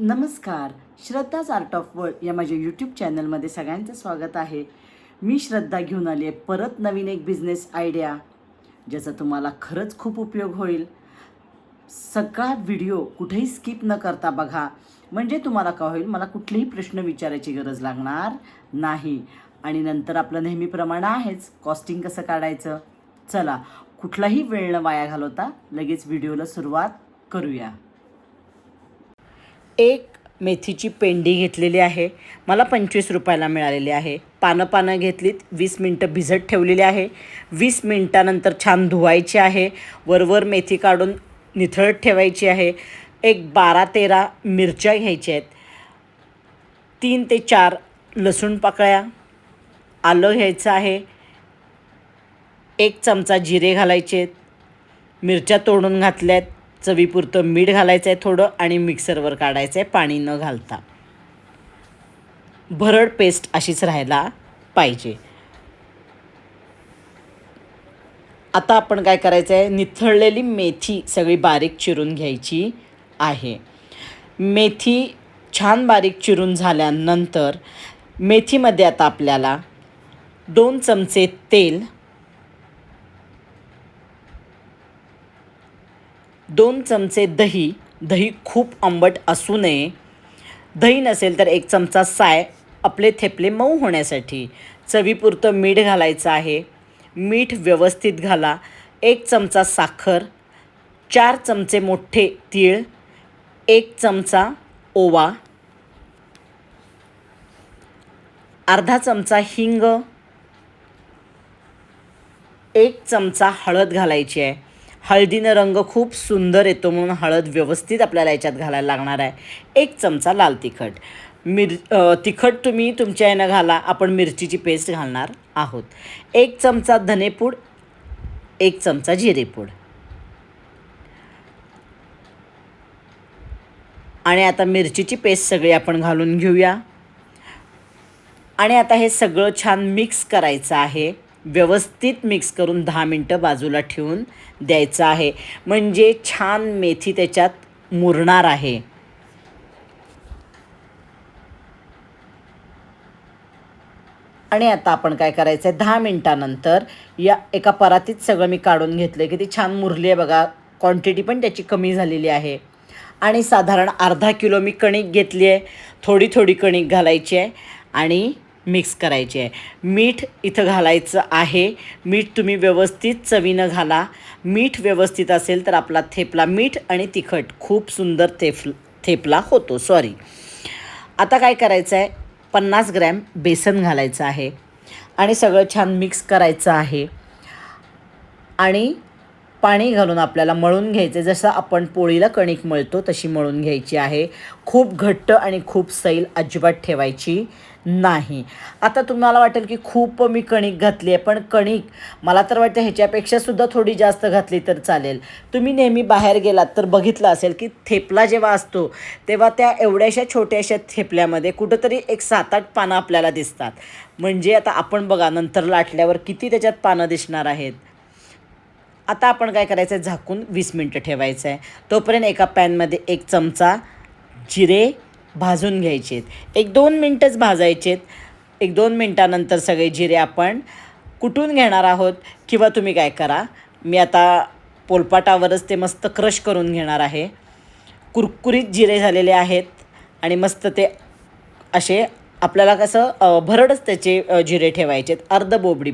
नमस्कार. श्रद्धाच art of world या माझ्या यूट्यूब चॅनलमध्ये सगळ्यांचं स्वागत आहे. मी श्रद्धा घेऊन आली आहे परत नवीन एक बिझनेस आयडिया ज्याचा तुम्हाला खरंच खूप उपयोग होईल. सगळा व्हिडिओ कुठेही स्किप न करता बघा. म्हणजे तुम्हाला का होईल? मला कुठलेही प्रश्न विचारायची गरज लागणार नाही. आणि नंतर आपलं नेहमीप्रमाणे आहेच. कॉस्टिंग कसं काढायचं? चला कुठलाही वेळ न वाया घालवता लगेच व्हिडिओला सुरुवात करूया. एक मेथीची पेंडी घेतलेली आहे. मला पंचवीस रुपयाला मिळालेली आहे. पानं पानं घेतलीत वीस मिनटं भिजत ठेवलेली आहे. वीस मिनटानंतर छान धुवायची आहे. वरवर मेथी काढून निथळत ठेवायची आहे. एक बारा तेरा मिरच्या घ्यायच्या आहेत. तीन ते चार लसूण पाकळ्या आलं घ्यायचं आहे. एक चमचा जिरे घालायचे आहेत. मिरच्या तोडून घातल्यात. चवीपुरतं मीठ घालायचं आहे थोडं आणि मिक्सरवर काढायचं आहे पाणी न घालता. भरड पेस्ट अशीच राहायला पाहिजे. आता आपण काय करायचं आहे निथळलेली मेथी सगळी बारीक चिरून घ्यायची आहे. मेथी छान बारीक चिरून झाल्यानंतर मेथीमध्ये आता आपल्याला दोन चमचे तेल दोन चमचे दही. दही खूप आंबट असू नये. दही नसेल तर एक चमचा साय आपले थेपले मऊ होण्यासाठी. चवीपुरतं मीठ घालायचं आहे. मीठ व्यवस्थित घाला. एक चमचा साखर चार चमचे मोठे तीळ एक चमचा ओवा अर्धा चमचा हिंग एक चमचा हळद घालायची आहे. हळदीनं रंग खूप सुंदर येतो म्हणून हळद व्यवस्थित आपल्याला याच्यात घालायला लागणार आहे. एक चमचा लाल तिखट. मिर तिखट तुम्ही तुमच्या यानं घाला. आपण मिरचीची पेस्ट घालणार आहोत. एक चमचा धनेपूड एक चमचा जिरेपूड. आणि आता मिरचीची पेस्ट सगळी आपण घालून घेऊया. आणि आता हे सगळं छान मिक्स करायचं आहे. व्यवस्थित मिक्स करून दहा मिनटं बाजूला ठेवून द्यायचं आहे. म्हणजे छान मेथी त्याच्यात मुरणार आहे. आणि आता आपण काय करायचं आहे दहा मिनटानंतर या एका परातीत सगळं मी काढून घेतलं आहे ती छान मुरली आहे बघा. क्वांटिटी पण त्याची कमी झालेली आहे. आणि साधारण अर्धा किलो मी कणिक घेतली आहे थोडी थोडी कणिक घालायची आहे आणि मिक्स करायची आहे. मीठ इथं घालायचं आहे. मीठ तुम्ही व्यवस्थित चवीनं घाला. मीठ व्यवस्थित असेल तर आपला थेपला मीठ आणि तिखट. खूप सुंदर थेफ थेपला होतो. सॉरी आता काय करायचं आहे पन्नास ग्रॅम बेसन घालायचं आहे. आणि सगळं छान मिक्स करायचं आहे. आणि पाणी घालून आपल्याला मळून घ्यायचं. जसं आपण पोळीला कणिक मळतो तशी मळून घ्यायची आहे. खूप घट्ट आणि खूप सैल अजिबात ठेवायची नाही. आता तुम्हाला वाटेल की खूप मी कणिक घातली आहे पण कणिक मला तर वाटतं ह्याच्यापेक्षा सुद्धा थोडी जास्त घातली तर चालेल. तुम्ही नेहमी बाहेर गेलात तर बघितलं असेल की थेपला जेव्हा असतो तेव्हा त्या एवढ्याशा छोट्याशा थेपल्यामध्ये कुठंतरी एक सात आठ पानं आपल्याला दिसतात. म्हणजे आता आपण बघा नंतर लाटल्यावर किती त्याच्यात पानं दिसणार आहेत? आता आपण काय करायचं आहे? झाकून वीस मिनटं ठेवायचं आहे. तोपर्यंत एका पॅनमध्ये एक चमचा जिरे भाजून घ्यायचे आहेत. एक दोन मिनटंच भाजायचे आहेत. एक दोन मिनटानंतर सगळे जिरे आपण कुटून घेणार आहोत किंवा तुम्ही काय करा मी आता पोलपाटावरच ते मस्त क्रश करून घेणार आहे. कुरकुरीत जिरे झालेले आहेत आणि मस्त ते असे आपल्याला कसं भरडच त्याचे जिरे ठेवायचे आहेत. अर्ध बोबडी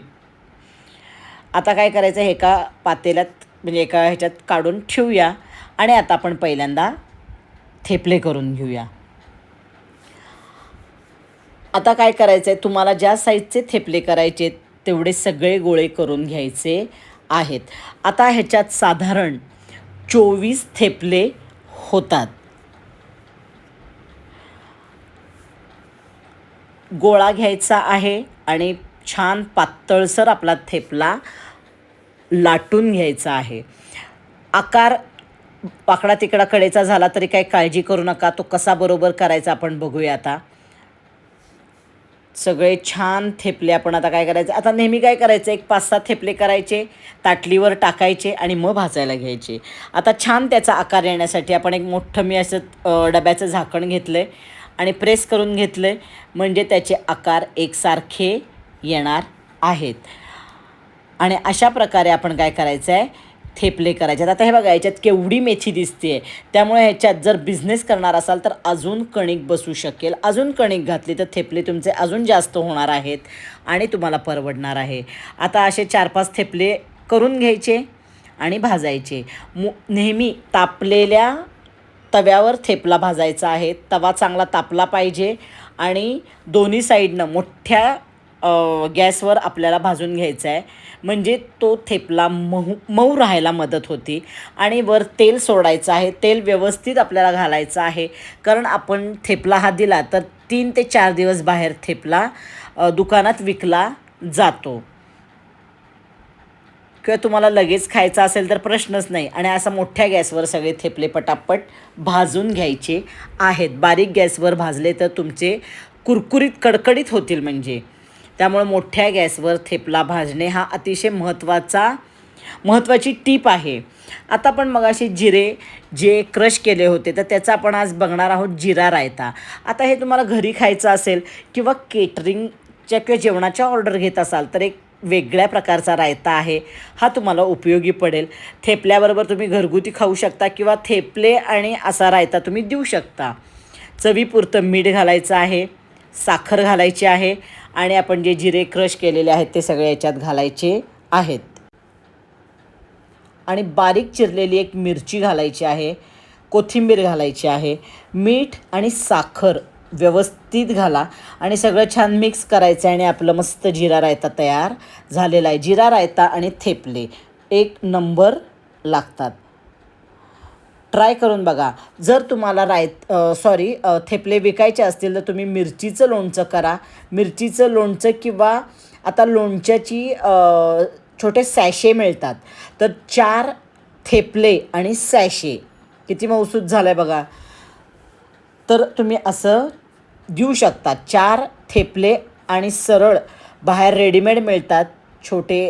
आता काय करायचं आहे? एका पातेल्यात म्हणजे एका ह्याच्यात काढून ठेवूया. आणि आता आपण पहिल्यांदा थेपले करून घेऊया. आता काय करायचं आहे? तुम्हाला ज्या साईजचे थेपले करायचे तेवढे सगळे गोळे करून घ्यायचे आहेत. आता ह्याच्यात साधारण चोवीस थेपले होतात. गोळा घ्यायचा आहे आणि छान पातळसर आपला थेपला लाटून घ्यायचा आहे. आकार पाकडा तिकडा कडेचा झाला तरी काही काळजी करू नका. तो कसा बरोबर करायचा आपण बघूया आता. सगळे छान थेपले आपण आता काय करायचं? आता नेहमी काय करायचं? एक पाच सात थेपले करायचे ताटलीवर टाकायचे आणि मग भाजायला घ्यायचे. आता छान त्याचा आकार येण्यासाठी आपण एक मोठं मी असं डब्याचं झाकण घेतलं आहे आणि प्रेस करून घेतलं आहे म्हणजे त्याचे आकार एकसारखे येणार आहेत. आणि अशा प्रकारे आपण काय करायचं आहे थेपले करायचे. आहेत. आता हे बघा याच्यात केवढी मेथी दिसते आहे त्यामुळे ह्याच्यात जर बिझनेस करणार असाल तर अजून कणिक बसू शकेल. अजून कणिक घातली तर थेपले तुमचे अजून जास्त होणार आहेत आणि तुम्हाला परवडणार आहे. आता असे चार पाच थेपले करून घ्यायचे आणि भाजायचे. मु नेहमी तापलेल्या तव्यावर थेपला भाजायचा आहे. तवा चांगला तापला पाहिजे आणि दोन्ही साईडनं मोठ्या गॅसवर आपल्याला भाजून घ्यायचा आहे म्हणजे तो थेपला मऊ मऊ राहायला मदत होती. आणि वर तेल सोडायचं आहे. तेल व्यवस्थित आपल्याला घालायचं आहे. कारण आपण थेपला हा दिला तर तीन ते चार दिवस बाहेर थेपला दुकानात विकला जातो. किंवा तुम्हाला लगेच खायचा असेल तर प्रश्नच नाही. आणि असा मोठ्या गॅसवर सगळे थेपले पटापट भाजून घ्यायचे आहेत. बारीक गॅसवर भाजले तर तुमचे कुरकुरीत कडकडीत होतील म्हणजे. त्यामुळे मोठ्या गॅसवर थेपला भाजणे हा अतिशय महत्त्वाचा महत्त्वाची टीप आहे. आता आपण मगाशी जिरे जे क्रश केले होते तर त्याचा आपण आज बघणार आहोत जिरा रायता. आता हे तुम्हाला घरी खायचं असेल किंवा केटरिंगच्या किंवा जेवणाच्या ऑर्डर घेत असाल तर एक वेगळ्या प्रकारचा रायता आहे. हा तुम्हाला उपयोगी पडेल. थेपल्याबरोबर तुम्ही घरगुती खाऊ शकता किंवा थेपले आणि असा रायता तुम्ही देऊ शकता. चवीपुरतं मीठ घालायचं आहे. साखर घालायची आहे आणि आपण जे जिरे क्रश केलेले आहेत ते सगळे याच्यात घालायचे आहेत. आणि बारीक चिरलेली एक मिरची घालायची आहे कोथिंबीर घालायची आहे मीठ आणि साखर व्यवस्थित घाला आणि सगळं छान मिक्स करायचं आहे आणि आपलं मस्त जिरा रायता तयार झालेला आहे. जिरा रायता आणि थेपले एक नंबर लागतात. ट्राय करून बघा. जर तुम्हाला राय सॉरी थेपले विकायचे असतील तर तुम्ही मिरचीचं लोणचं करा. मिरचीचं लोणचं किंवा आता लोणच्याची छोटे सॅशे मिळतात. तर चार थेपले आणि सॅशे. किती मौसूद झालं आहे बघा. तर तुम्ही असं देऊ शकता. चार थेपले आणि सरळ बाहेर रेडीमेड मिळतात छोटे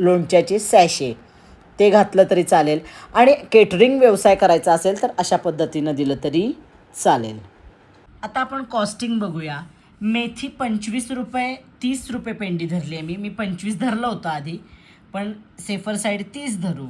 लोणच्याचे सॅशे. ते घातलं तरी चालेल. आणि केटरिंग व्यवसाय करायचा असेल तर अशा पद्धतीनं दिलं तरी चालेल. आता आपण कॉस्टिंग बघूया. मेथी पंचवीस रुपये तीस रुपये पेंडी धरली आहे मी. मी पंचवीस धरलं होतं आधी पण सेफर साईड तीस धरू.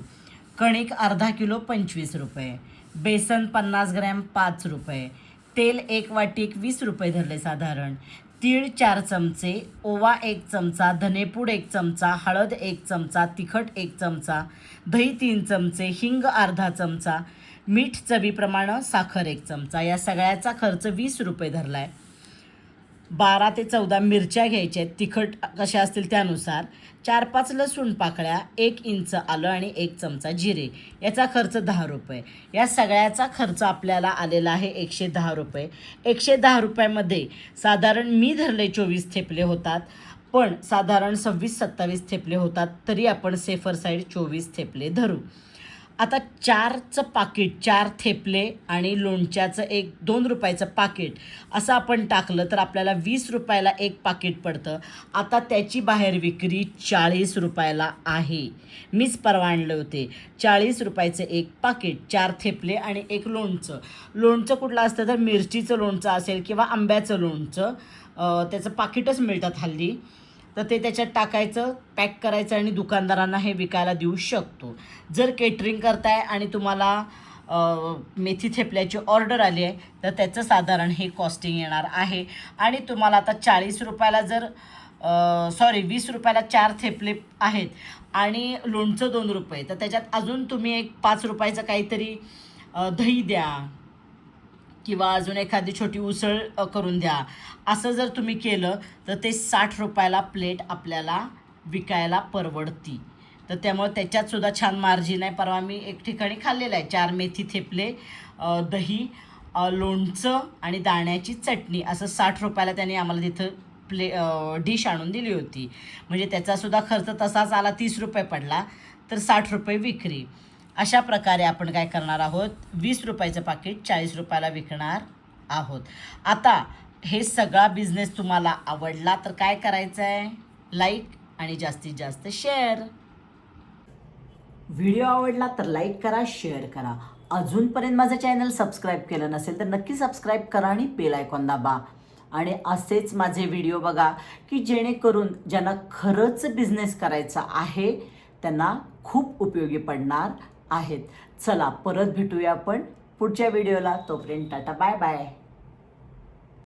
कणिक अर्धा किलो पंचवीस रुपये. बेसन पन्नास ग्रॅम पाच रुपये. तेल एक वाटी एक वीस रुपये धरले साधारण. तीळ चार चमचे ओवा एक चमचा धनेपूड एक चमचा हळद एक चमचा तिखट एक चमचा दही तीन चमचे हिंग अर्धा चमचा मीठ चवीप्रमाणे साखर एक चमचा. या सगळ्याचा खर्च वीस रुपये धरला आहे बारा ते चौदा मिरच्या घ्यायच्या आहेत. तिखट कशा असतील त्यानुसार. चार पाच लसूण पाकळ्या एक इंच आलं आणि एक चमचा जिरे. याचा खर्च दहा रुपये. या सगळ्याचा खर्च आपल्याला आलेला आहे एकशे दहा रुपये. एकशे दहा रुपयामध्ये साधारण मी धरले चोवीस थेपले होतात. पण साधारण सव्वीस सत्तावीस थेपले होतात. तरी आपण सेफर साईड चोवीस थेपले धरू. आता चारचं पाकिट चार थेपले आणि लोणच्याचं एक दोन रुपयाचं पाकिट असं आपण टाकलं तर आपल्याला वीस रुपयाला एक पाकिट पडतं. आता त्याची बाहेर विक्री चाळीस रुपयाला आहे. मीच परवा आणले होते. चाळीस रुपयाचं एक पाकिट चार थेपले आणि एक लोणचं. लोणचं कुठलं असतं तर मिरचीचं लोणचं असेल किंवा आंब्याचं लोणचं त्याचं पाकिटच मिळतात हल्ली. तर ते त्याच्यात टाकायचं पॅक करायचं आणि दुकानदारांना हे विकायला देऊ शकतो. जर केटरिंग करताय आणि तुम्हाला मेथी थेपल्याची ऑर्डर आली आहे तर त्याचं साधारण हे कॉस्टिंग येणार आहे. आणि तुम्हाला आता चाळीस रुपयाला जर सॉरी वीस रुपयाला चार थेपले आहेत आणि लोणचं दोन रुपये तर त्याच्यात अजून तुम्ही एक पाच रुपयाचं काहीतरी दही द्या. किंवा अजून एखादी छोटी उसळ करून द्या. असं जर तुम्ही केलं तर ते साठ रुपयाला प्लेट आपल्याला विकायला परवडती. तर त्यामुळे त्याच्यात सुद्धा छान मार्जिन आहे. परवा मी एक ठिकाणी खाल्लेलं आहे चार मेथी थेपले दही लोणचं आणि दाण्याची चटणी. असं साठ रुपयाला त्यांनी आम्हाला तिथं प्ले डिश आणून दिली होती. म्हणजे त्याचासुद्धा खर्च तसाच आला तीस रुपये पडला तर साठ रुपये विक्री. अशा प्रकारे आपण काय करणार आहोत? वीस रुपयाचं पाकिट चाळीस रुपयाला विकणार आहोत. आता हे सगळा बिझनेस तुम्हाला आवडला तर काय करायचं आहे लाईक आणि जास्तीत जास्त शेअर व्हिडिओ आवडला तर लाईक करा शेअर करा. अजूनपर्यंत माझं चॅनल सबस्क्राईब केलं नसेल तर नक्की सबस्क्राईब करा आणि बेल आयकॉन दाबा. आणि असेच माझे व्हिडिओ बघा की जेणेकरून ज्यांना खरंच बिझनेस करायचा आहे त्यांना खूप उपयोगी पडणार. आहेत. चला परत भेटूया आपण पुढच्या व्हिडिओला. तोपर्यंत टाटा बाय बाय.